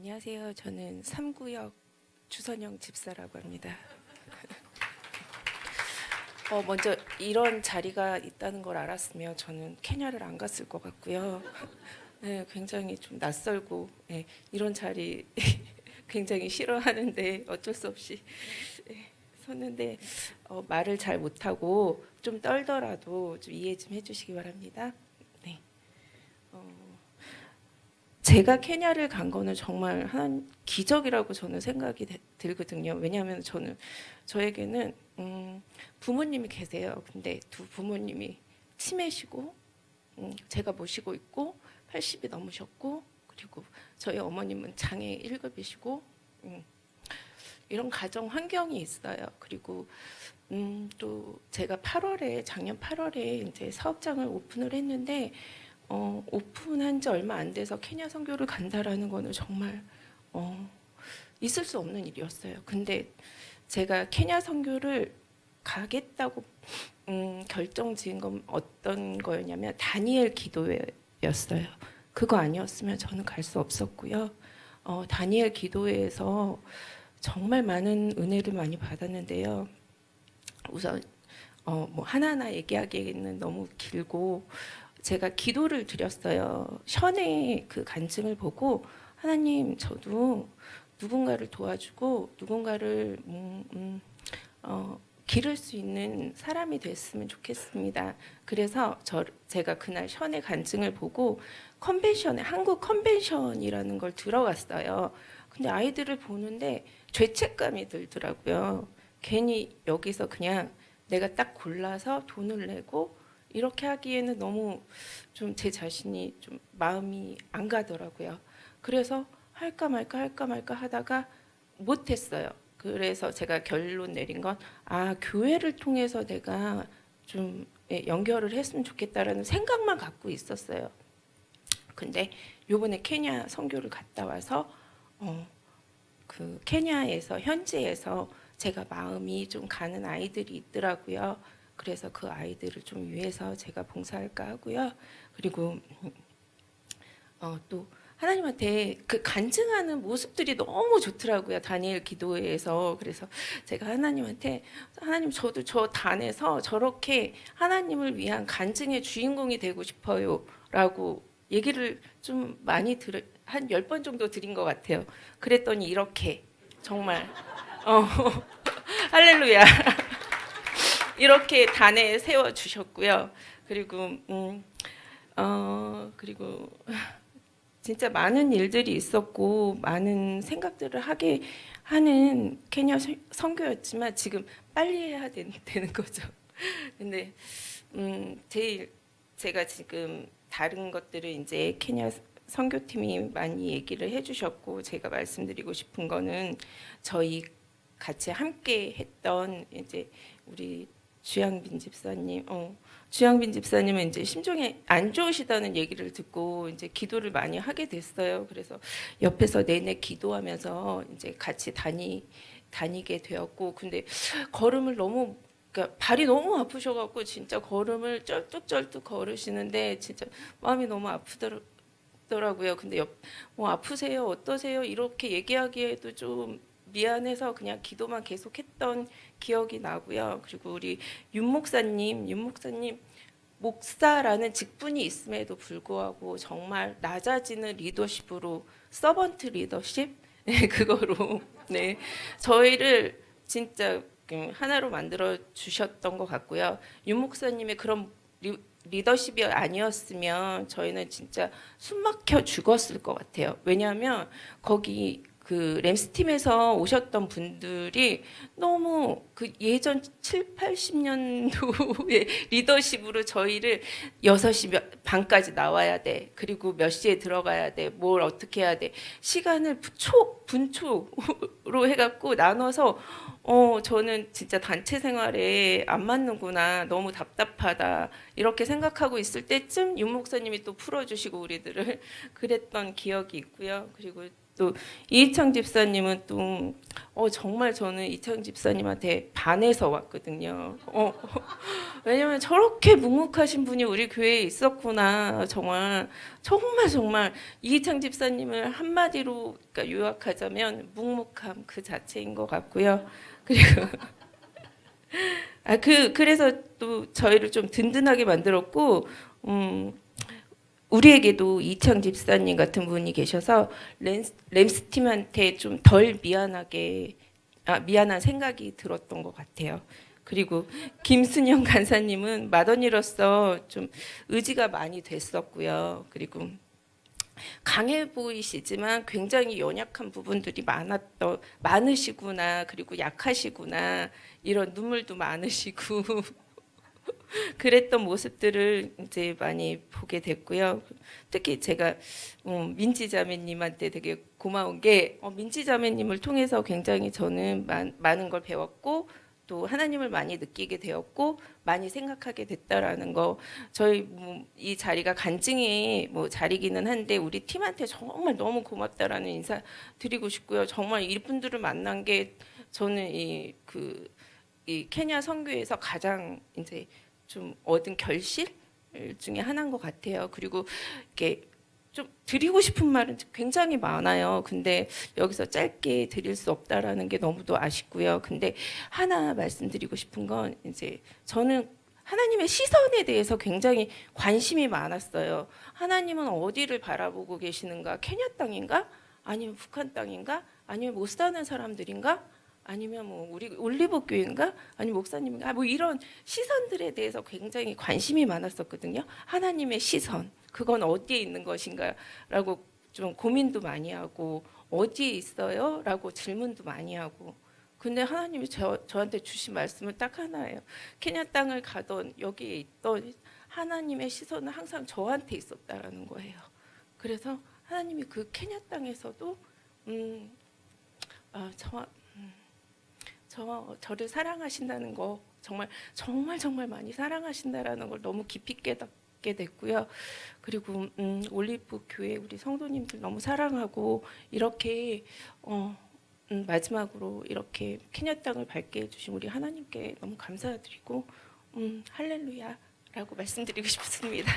안녕하세요. 저는 3구역 주선영 집사라고 합니다. 어, 먼저 이런 자리가 있다는 걸 알았으면 저는 케냐를 안 갔을 것 같고요. 네, 굉장히 좀 낯설고 네, 이런 자리 굉장히 싫어하는데 어쩔 수 없이 네, 섰는데 어, 말을 잘 못하고 좀 떨더라도 좀 이해 좀 해주시기 바랍니다. 네. 어, 제가 케냐를 간 거는 정말 한 기적이라고 저는 생각이 되- 들거든요. 왜냐하면 저는 저에게는 음, 부모님이 계세요. 근데 두 부모님이 치매시고 음, 제가 모시고 있고 80이 넘으셨고 그리고 저희 어머님은 장애 1급이시고 음, 이런 가정 환경이 있어요. 그리고 음, 또 제가 8월에 작년 8월에 이제 사업장을 오픈을 했는데 어, 오픈한 지 얼마 안 돼서 케냐 선교를 간다라는 거는 정말 어, 있을 수 없는 일이었어요. 근데 제가 케냐 선교를 가겠다고 음, 결정 지은 건 어떤 거였냐면 다니엘 기도회였어요. 그거 아니었으면 저는 갈 수 없었고요. 어, 다니엘 기도회에서 정말 많은 은혜를 많이 받았는데요. 우선 어, 뭐 하나하나 얘기하기에는 너무 길고 제가 기도를 드렸어요. 션의 그 간증을 보고 하나님 저도 누군가를 도와주고 누군가를 음, 음, 어, 기를 수 있는 사람이 됐으면 좋겠습니다. 그래서 저 제가 그날 션의 간증을 보고 컨벤션에 한국 컨벤션이라는 걸 들어갔어요. 근데 아이들을 보는데 죄책감이 들더라고요. 괜히 여기서 그냥 내가 딱 골라서 돈을 내고 이렇게 하기에는 너무 좀 제 자신이 좀 마음이 안 가더라고요. 그래서 할까 말까 할까 말까 하다가 못했어요. 그래서 제가 결론 내린 건 아 교회를 통해서 내가 좀 예, 연결을 했으면 좋겠다라는 생각만 갖고 있었어요. 근데 요번에 케냐 선교를 갔다 와서 어, 그 케냐에서 현지에서 제가 마음이 좀 가는 아이들이 있더라고요. 그래서 그 아이들을 좀 위해서 제가 봉사할까 하고요. 그리고 어, 또 하나님한테 그 간증하는 모습들이 너무 좋더라고요. 다니엘 기도회에서 그래서 제가 하나님한테 하나님 저도 저 단에서 저렇게 하나님을 위한 간증의 주인공이 되고 싶어요 라고 얘기를 좀 많이 들한 열번 정도 드린 것 같아요. 그랬더니 이렇게 정말 어 할렐루야 이렇게 단에 세워 주셨고요. 그리고 음, 어 그리고 진짜 많은 일들이 있었고 많은 생각들을 하게 하는 케냐 선- 선교였지만 지금 빨리 해야 된- 되는 거죠. 근데 음, 제일 제가 지금 다른 것들을 이제 케냐 선교팀이 많이 얘기를 해주셨고 제가 말씀드리고 싶은 거는 저희 같이 함께 했던 이제 우리 주양빈 집사님, 어, 주양빈 집사님은 이제 심정이 안 좋으시다는 얘기를 듣고 이제 기도를 많이 하게 됐어요. 그래서 옆에서 내내 기도하면서 이제 같이 다니 다니게 되었고, 근데 걸음을 너무 그러니까 발이 너무 아프셔갖고 진짜 걸음을 쩔뚝쩔뚝 걸으시는데 진짜 마음이 너무 아프더라고요. 근데 옆, 뭐 아프세요, 어떠세요 이렇게 얘기하기에도 좀 미안해서 그냥 기도만 계속했던 기억이 나고요. 그리고 우리 윤 목사님, 윤 목사님 목사라는 직분이 있음에도 불구하고 정말 낮아지는 리더십으로 서번트 리더십 네, 그거로 네 저희를 진짜 음, 하나로 만들어 주셨던 것 같고요. 윤 목사님의 그런 리, 리더십이 아니었으면 저희는 진짜 숨막혀 죽었을 것 같아요. 왜냐하면 거기 그 램스팀에서 오셨던 분들이 너무 그 예전 7, 80년도의 리더십으로 저희를 6시 몇- 반까지 나와야 돼. 그리고 몇 시에 들어가야 돼. 뭘 어떻게 해야 돼. 시간을 초, 분초로 해갖고 나눠서 어, 저는 진짜 단체 생활에 안 맞는구나. 너무 답답하다. 이렇게 생각하고 있을 때쯤 윤 목사님이 또 풀어주시고 우리들을 그랬던 기억이 있고요. 그리고 또 이희창 집사님은 또 어, 정말 저는 이창 집사님한테 반해서 왔거든요. 어, 왜냐면 저렇게 묵묵하신 분이 우리 교회에 있었구나. 정말 정말 정말 이희창 집사님을 한마디로 그러니까 요약하자면 묵묵함 그 자체인 것 같고요. 그리고 아 그 그래서 또 저희를 좀 든든하게 만들었고 음 우리에게도 이창 집사님 같은 분이 계셔서 램스, 램스팀한테 좀 덜 미안하게 아 미안한 생각이 들었던 것 같아요. 그리고 김순영 간사님은 마더니로서 좀 의지가 많이 됐었고요. 그리고 강해 보이시지만 굉장히 연약한 부분들이 많았던 많으시구나 그리고 약하시구나 이런 눈물도 많으시고 그랬던 모습들을 이제 많이 보게 됐고요. 특히 제가 음, 민지 자매님한테 되게 고마운 게 어, 민지 자매님을 통해서 굉장히 저는 많, 많은 걸 배웠고 또 하나님을 많이 느끼게 되었고 많이 생각하게 됐다라는 거 저희 뭐, 이 자리가 간증의 뭐 자리기는 한데 우리 팀한테 정말 너무 고맙다라는 인사 드리고 싶고요. 정말 이분들을 만난 게 저는 이 그이 케냐 선교에서 가장 이제 좀 얻은 결실 중에 하나인 것 같아요. 그리고 이렇게 좀 드리고 싶은 말은 굉장히 많아요. 근데 여기서 짧게 드릴 수 없다라는 게 너무도 아쉽고요. 근데 하나 말씀드리고 싶은 건 이제 저는 하나님의 시선에 대해서 굉장히 관심이 많았어요. 하나님은 어디를 바라보고 계시는가? 케냐 땅인가? 아니면 북한 땅인가? 아니면 못 사는 사람들인가? 아니면 뭐 우리 올리브 교회인가? 아니면 목사님인가? 뭐 이런 시선들에 대해서 굉장히 관심이 많았었거든요. 하나님의 시선. 그건 어디에 있는 것인가라고 좀 고민도 많이 하고 어디에 있어요? 라고 질문도 많이 하고 근데 하나님이 저, 저한테 주신 말씀은 딱 하나예요. 케냐 땅을 가던 여기에 있던 하나님의 시선은 항상 저한테 있었다라는 거예요. 그래서 하나님이 그 케냐 땅에서도 음, 아, 저, 음, 저 저를 사랑하신다는 거 정말 정말 정말 많이 사랑하신다라는 걸 너무 깊이 깨닫게 됐고요. 그리고 음, 올리브 교회 우리 성도님들 너무 사랑하고 이렇게 어, 음, 마지막으로 이렇게 케냐 땅을 밝게 해주신 우리 하나님께 너무 감사드리고 음, 할렐루야라고 말씀드리고 싶습니다.